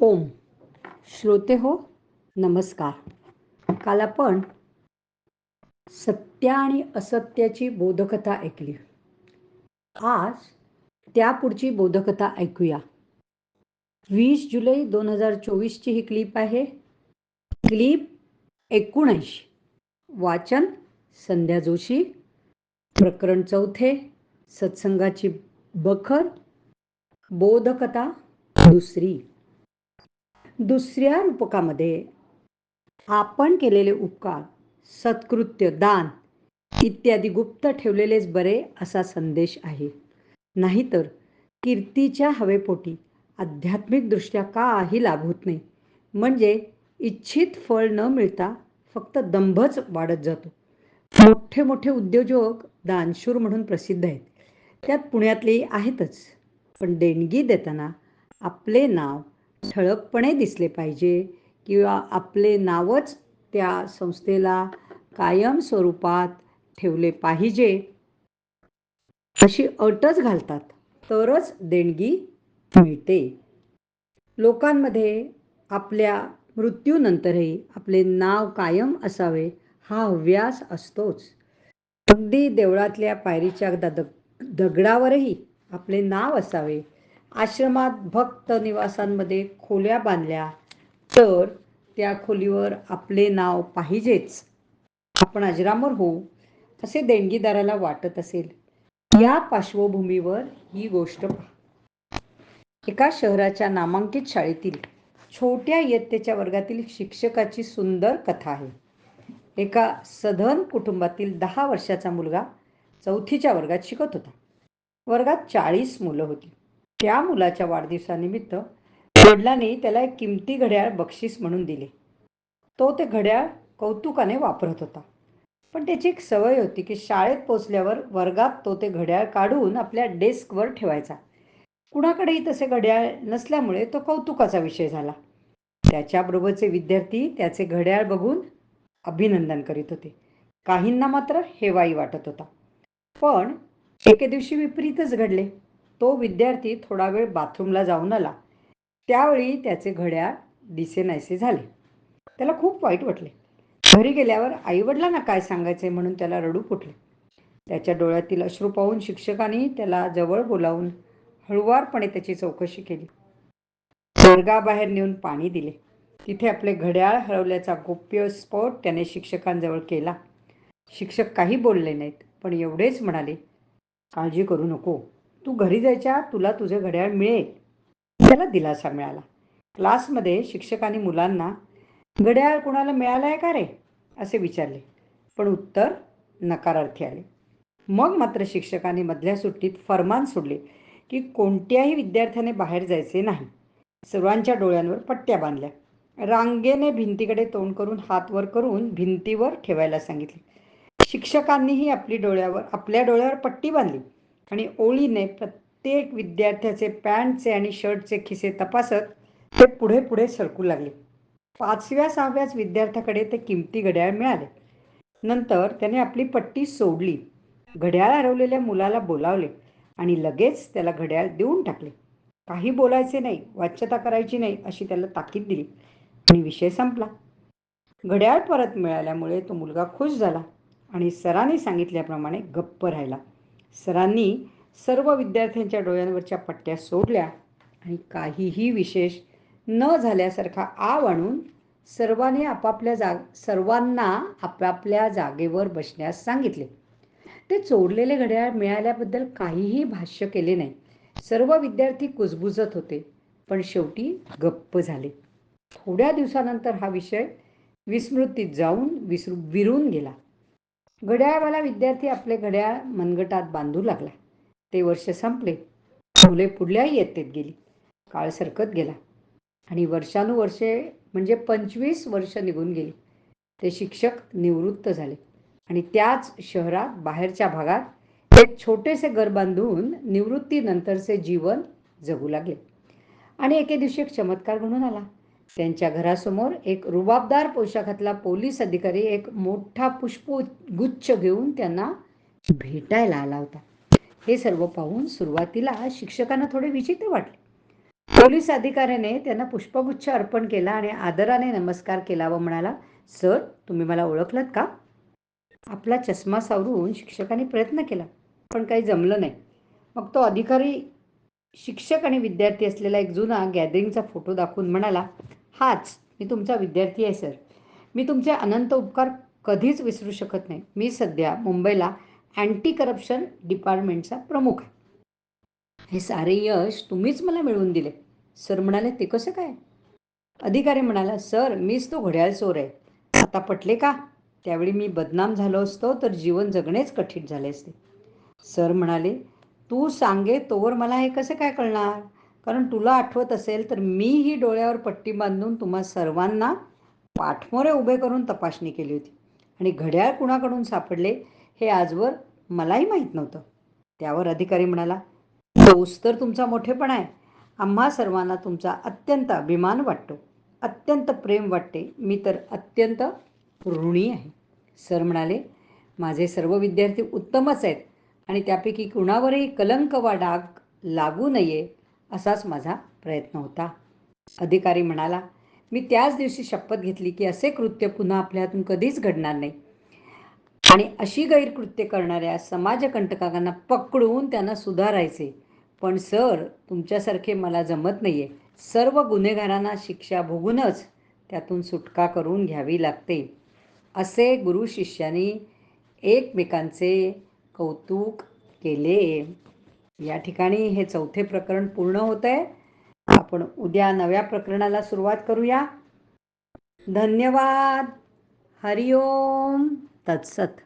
ओम. श्रोते हो नमस्कार. काल आपण सत्य आणि असत्याची बोधकथा ऐकली. आज त्यापुढची बोधकथा ऐकूया. वीस जुलै दोन हजार चोवीसची ही क्लिप आहे. क्लिप एकोणऐंशी. वाचन संध्या जोशी. प्रकरण चौथे. सत्संगाची बखर. बोधकथा दुसरी. दुसऱ्या रूपकामध्ये आपण केलेले उपकार सत्कृत्य दान इत्यादी गुप्त ठेवलेलेच बरे असा संदेश आहे. नाहीतर कीर्तीच्या हवेपोटी आध्यात्मिकदृष्ट्या काही लाभ होत नाही. म्हणजे इच्छित फळ न मिळता फक्त दंभच वाढत जातो. मोठे मोठे उद्योजक दानशूर म्हणून प्रसिद्ध आहेत. त्यात पुण्यातले आहेतच. पण देणगी देताना आपले नाव ठळकपणे दिसले पाहिजे किंवा आपले नावच त्या संस्थेला कायम स्वरूपात ठेवले पाहिजे. अशी अटच घालतात तरच देणगी मिळते. लोकांमध्ये आपल्या मृत्यूनंतरही आपले नाव कायम असावे हा हव्यास असतोच. अगदी देवळातल्या पायरीच्या दग दगडावरही आपले नाव असावे आश्रमात भक्त निवासांमध्ये खोल्या बांधल्या तर त्या खोलीवर आपले नाव पाहिजेच. आपण अजरामर होऊ असे देणगीदाराला वाटत असेल. या पार्श्वभूमीवर ही गोष्ट पहा. एका शहराच्या नामांकित शाळेतील छोट्या इयत्तेच्या वर्गातील शिक्षकाची सुंदर कथा आहे. एका सधन कुटुंबातील दहा वर्षाचा मुलगा चौथीच्या वर्गात शिकत होता. वर्गात चाळीस मुलं होती. त्या मुलाच्या वाढदिवसानिमित्त वडिलांनी त्याला एक किमती घड्याळ बक्षीस म्हणून दिले. तो ते घड्याळ कौतुकाने वापरत होता. पण त्याची एक सवय होती की शाळेत पोचल्यावर वर्गात तो ते घड्याळ काढून आपल्या डेस्कवर ठेवायचा. कुणाकडेही तसे घड्याळ नसल्यामुळे तो कौतुकाचा विषय झाला. त्याच्याबरोबरचे विद्यार्थी त्याचे घड्याळ बघून अभिनंदन करीत होते. काहींना मात्र हेवाई वाटत होता. पण एके दिवशी विपरीतच घडले. तो विद्यार्थी थोडा वेळ बाथरूमला जाऊन आला. त्यावेळी त्याचे घड्याळ दिसेनायसे झाले. त्याला खूप वाईट वाटले. घरी गेल्यावर आईवडिलांना काय सांगायचे म्हणून त्याला रडू फुटले. त्याच्या डोळ्यातील अश्रू पाहून शिक्षकांनी त्याला जवळ बोलावून हळुवारपणे त्याची चौकशी केली. स्वर्गाबाहेर नेऊन पाणी दिले. तिथे आपले घड्याळ हरवल्याचा गोप्य स्फोट त्याने शिक्षकांजवळ केला. शिक्षक काही बोलले नाहीत पण एवढेच म्हणाले काळजी करू नको. तू घरी जायच्या तुला तुझे घड्याळ मिळेल. त्याला दिलासा मिळाला. क्लासमध्ये शिक्षकांनी मुलांना घड्याळ कुणाला मिळालं आहे का रे? असे विचारले. पण उत्तर नकारार्थी आले. मग मात्र शिक्षकांनी मधल्या सुट्टीत फरमान सोडले की कोणत्याही विद्यार्थ्याने बाहेर जायचे नाही. सर्वांच्या डोळ्यांवर पट्ट्या बांधल्या. रांगेने भिंतीकडे तोंड करून हात वर करून भिंतीवर ठेवायला सांगितले. शिक्षकांनीही आपली डोळ्यावर आपल्या डोळ्यावर पट्टी बांधली. आणि ओळीने प्रत्येक विद्यार्थ्याचे पॅन्टचे आणि शर्टचे खिसे तपासत ते पुढे पुढे सरकू लागले. पाचव्या सहाव्याच विद्यार्थ्याकडे ते किमती घड्याळ मिळाले. नंतर त्याने आपली पट्टी सोडली. घड्याळ हरवलेल्या मुलाला बोलावले आणि लगेच त्याला घड्याळ देऊन टाकले. काही बोलायचे नाही वाच्यता करायची नाही अशी त्याला ताकीद दिली आणि विषय संपला. घड्याळ परत मिळाल्यामुळे तो मुलगा खुश झाला आणि सरांनी सांगितल्याप्रमाणे गप्प राहिला. सरांनी सर्व विद्यार्थ्यांच्या डोळ्यांवरच्या पट्ट्या सोडल्या आणि काहीही विशेष न झाल्यासारखा आव आणून सर्वांनी आपापल्या जाग सर्वांना आपापल्या जागेवर बसण्यास सांगितले. ते चोरलेले घड्याळ मिळाल्याबद्दल काहीही भाष्य केले नाही. सर्व विद्यार्थी कुजबुजत होते पण शेवटी गप्प झाले. थोड्या दिवसानंतर हा विषय विस्मृतीत जाऊन विसरू विरून गेला. घड्याळवाला विद्यार्थी आपले घड्याळ मनगटात बांधू लागला. ते वर्ष संपले. मुले पुढल्याही इयत्तेत गेली. काळ सरकत गेला. आणि वर्षानुवर्षे म्हणजे पंचवीस वर्ष निघून गेली. ते शिक्षक निवृत्त झाले. आणि त्याच शहरात बाहेरच्या भागात एक छोटेसे घर बांधून निवृत्तीनंतरचे जीवन जगू लागले. आणि एके दिवशी एक चमत्कार घडून आला. त्यांच्या घरासमोर एक रुबाबदार पोशाखातला पोलीस अधिकारी एक मोठा पुष्प गुच्छ घेऊन त्यांना भेटायला आला होता. हे सर्व पाहून सुरुवातीला शिक्षकांना थोडे विचित्र वाटले. पोलीस अधिकाऱ्याने त्यांना पुष्पगुच्छ अर्पण केला आणि आदराने नमस्कार केला व म्हणाला सर तुम्ही मला ओळखलात का? आपला चष्मा सावरून शिक्षकांनी प्रयत्न केला पण काही जमलं नाही. मग तो अधिकारी शिक्षक आणि विद्यार्थी असलेला एक जुना गॅदरिंगचा फोटो दाखवून म्हणाला हाच मी तुमचा विद्यार्थी आहे सर. मी तुमचे अनंत उपकार कधीच विसरू शकत नाही. मी सध्या मुंबईला अँटी करप्शन डिपार्टमेंटचा प्रमुख आहे. हे सारे यश तुम्हीच मला मिळवून दिले. सर म्हणाले ते कसं काय? अधिकारी म्हणाला सर मीच तो घड्याळ चोर आहे. आता पटले का? त्यावेळी मी बदनाम झालो असतो तर जीवन जगणेच कठीण झाले असते. सर म्हणाले तू सांगे तोवर मला हे कसं काय कळणार? कारण तुला आठवत असेल तर मी ही डोळ्यावर पट्टी बांधून तुम्हा सर्वांना पाठमोरे उभे करून तपासणी केली होती. आणि घड्याळ कुणाकडून सापडले हे आजवर मलाही माहीत नव्हतं. त्यावर अधिकारी म्हणाला तोच तर तुमचा मोठेपणा आहे. आम्हा सर्वांना तुमचा अत्यंत अभिमान वाटतो. अत्यंत प्रेम वाटते. मी तर अत्यंत ऋणी आहे. सर म्हणाले माझे सर्व विद्यार्थी उत्तमच आहेत आणि त्यापैकी कुणावरही कलंक वा डाग लागू नये असाच माझा प्रयत्न होता. अधिकारी म्हणाला मी त्याच दिवशी शपथ घेतली की असे कृत्य पुन्हा आपल्या हातून कधीच घडणार नाही. आणि अशी गैरकृत्य करणाऱ्या समाजकंटकांना पकडून त्यांना सुधारायचे. पण सर तुमच्यासारखे मला जमत नाही आहे सर्व गुन्हेगारांना शिक्षा भोगूनच त्यातून सुटका करून घ्यावी लागते. असे गुरु शिष्यानी एकमेकांचे कौतुक केले. या ठिकाणी हे चौथे प्रकरण पूर्ण होत आहे आपण उद्या नव्या प्रकरणाला सुरुवात करूया. धन्यवाद. हरिओम. तत्सत.